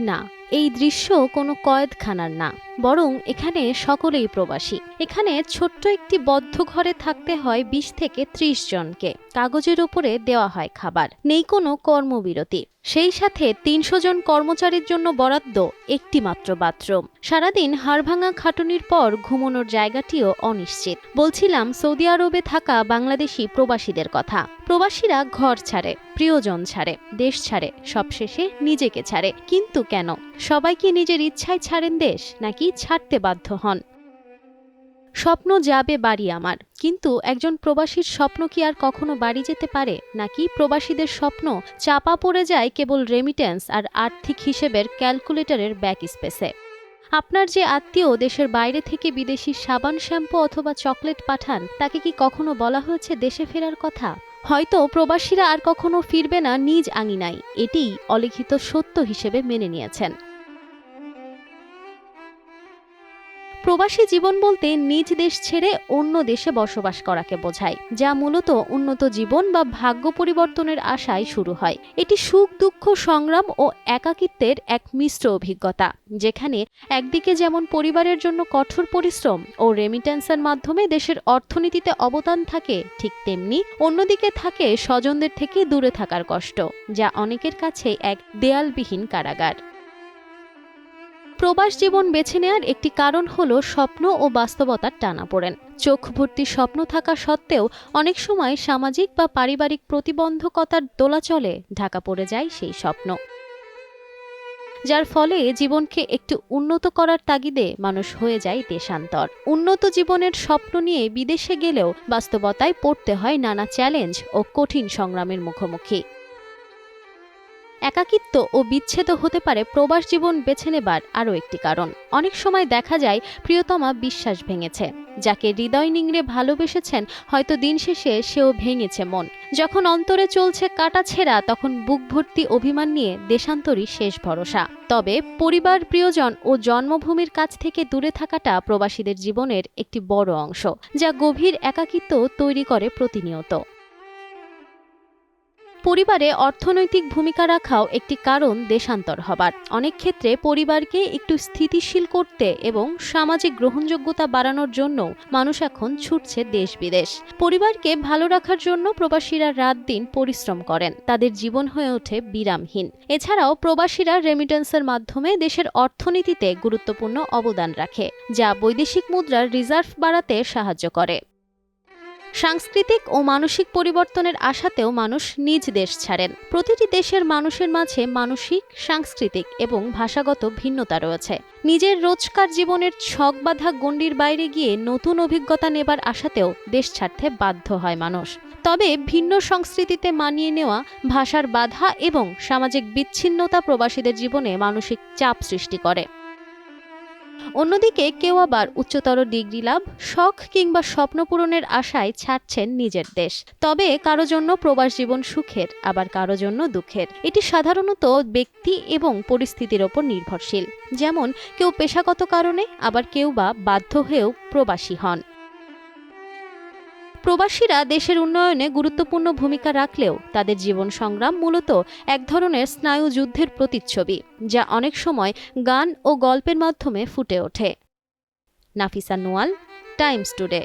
না, এই দৃশ্য কোনো কয়েদখানার না, বরং এখানে সকলেই প্রবাসী। এখানে ছোট্ট একটি বদ্ধ ঘরে থাকতে হয় বিশ থেকে ত্রিশ জনকে। কাগজের উপরে দেওয়া হয় খাবার। নেই কোনো কর্মবিরতি। সেই সাথে তিনশো জন কর্মচারীর জন্য বরাদ্দ একটি মাত্র বাথরুম। সারাদিন হাড়ভাঙা খাটুনির পর ঘুমানোর জায়গাটিও অনিশ্চিত। বলছিলাম সৌদি আরবে থাকা বাংলাদেশি প্রবাসীদের কথা। প্রবাসীরা ঘর ছাড়ে, প্রিয়জন ছাড়ে, দেশ ছাড়ে, সবশেষে নিজেকে ছাড়ে। কিন্তু কেন? সবাই কি নিজের ইচ্ছায় ছাড়েন দেশ, নাকি ছাড়তে বাধ্য হন? স্বপ্ন যাবে বাড়ি আমার, কিন্তু একজন প্রবাসীর স্বপ্ন কি আর কখনো বাড়ি যেতে পারে? নাকি প্রবাসীদের স্বপ্ন চাপা পড়ে যায় কেবল রেমিটেন্স আর আর্থিক হিসেবের ক্যালকুলেটরের ব্যাক স্পেসে আপনার যে আত্মীয় দেশের বাইরে থেকে বিদেশি সাবান, শ্যাম্পু অথবা চকলেট পাঠান, তাকে কি কখনো বলা হয়েছে দেশে ফেরার কথা? হয়তো প্রবাসীরা আর কখনো ফিরবে না নিজ আঙিনায়। এটিই অলিখিত সত্য হিসেবে মেনে নিয়েছেন। প্রবাসী জীবন বলতে নিজ দেশ ছেড়ে অন্য দেশে বসবাস করাকে বোঝায়, যা মূলত উন্নত জীবন বা ভাগ্য পরিবর্তনের আশায় শুরু হয়। এটি সুখ, দুঃখ, সংগ্রাম ও একাকিত্বের এক মিশ্র অভিজ্ঞতা, যেখানে একদিকে যেমন পরিবারের জন্য কঠোর পরিশ্রম ও রেমিটেন্সের মাধ্যমে দেশের অর্থনীতিতে অবদান থাকে ঠিক তেমনি অন্যদিকে থাকে স্বজনদের থেকে দূরে থাকার কষ্ট, যা অনেকের কাছে এক দেয়ালবিহীন কারাগার। প্রবাস জীবন বেছে নেওয়ার একটি কারণ হলো স্বপ্ন ও বাস্তবতার টানাপোড়েন। চোখ ভর্তি স্বপ্ন থাকা সত্ত্বেও অনেক সময় সামাজিক বা পারিবারিক প্রতিবন্ধকতার দোলাচলে ঢাকা পড়ে যায় সেই স্বপ্ন। যার ফলে জীবনকে একটু উন্নত করার তাগিদে মানুষ হয়ে যায় দেশান্তর। উন্নত জীবনের স্বপ্ন নিয়ে বিদেশে গেলেও বাস্তবতায় পড়তে হয় নানা চ্যালেঞ্জ ও কঠিন সংগ্রামের মুখোমুখি। একাকিত্ব ও বিচ্ছেদ হতে পারে প্রবাস জীবন বেছে নেবার আরও একটি কারণ। অনেক সময় দেখা যায় প্রিয়তমা বিশ্বাস ভেঙেছে, যাকে হৃদয় নিংড়ে ভালোবেসেছেন হয়তো দিন শেষে সেও ভেঙেছে মন। যখন অন্তরে চলছে কাটা ছেঁড়া, তখন বুক ভর্তি অভিমান নিয়ে দেশান্তরী শেষ ভরসা। তবে পরিবার, প্রিয়জন ও জন্মভূমির কাছ থেকে দূরে থাকাটা প্রবাসীদের জীবনের একটি বড় অংশ, যা গভীর একাকিত্ব তৈরি করে প্রতিনিয়ত। পরিবারে অর্থনৈতিক ভূমিকা রাখাও একটি কারণ দেশান্তর হবার। অনেক ক্ষেত্রে পরিবারকে একটু স্থিতিশীল করতে এবং সামাজিক গ্রহণযোগ্যতা বাড়ানোর জন্য মানুষ এখন ছুটছে দেশ বিদেশ পরিবারকে ভালো রাখার জন্য প্রবাসীরা রাত দিন পরিশ্রম করেন। তাদের জীবন হয়ে ওঠে বিরামহীন। এছাড়াও প্রবাসীরা রেমিটেন্সের মাধ্যমে দেশের অর্থনীতিতে গুরুত্বপূর্ণ অবদান রাখে, যা বৈদেশিক মুদ্রার রিজার্ভ বাড়াতে সাহায্য করে। সাংস্কৃতিক ও মানসিক পরিবর্তনের আশাতেও মানুষ নিজ দেশ ছাড়েন। প্রতিটি দেশের মানুষের মাঝে মানসিক, সাংস্কৃতিক এবং ভাষাগত ভিন্নতা রয়েছে। নিজের রোজকার জীবনের ছক বাঁধা গণ্ডির বাইরে গিয়ে নতুন অভিজ্ঞতা নেবার আশাতেও দেশ ছাড়তে বাধ্য হয় মানুষ। তবে ভিন্ন সংস্কৃতিতে মানিয়ে নেওয়া, ভাষার বাধা এবং সামাজিক বিচ্ছিন্নতা প্রবাসীদের জীবনে মানসিক চাপ সৃষ্টি করে। অন্যদিকে কেউ আবার উচ্চতর ডিগ্রি লাভ, শখ কিংবা স্বপ্ন পূরণের আশায় ছাড়ছেন নিজের দেশ। তবে কারও জন্য প্রবাস জীবন সুখের, আবার কারও জন্য দুঃখের। এটি সাধারণত ব্যক্তি এবং পরিস্থিতির ওপর নির্ভরশীল। যেমন, কেউ পেশাগত কারণে, আবার কেউ বা বাধ্য হয়েও প্রবাসী হন। প্রবাসীরা দেশের উন্নয়নে গুরুত্বপূর্ণ ভূমিকা রাখলেও তাদের জীবন সংগ্রাম মূলত এক ধরনের স্নায়ু যুদ্ধের প্রতিচ্ছবি, যা অনেক সময় গান ও গল্পের মাধ্যমে ফুটে ওঠে। নাফিসা নোয়াল, টাইমস টুডে।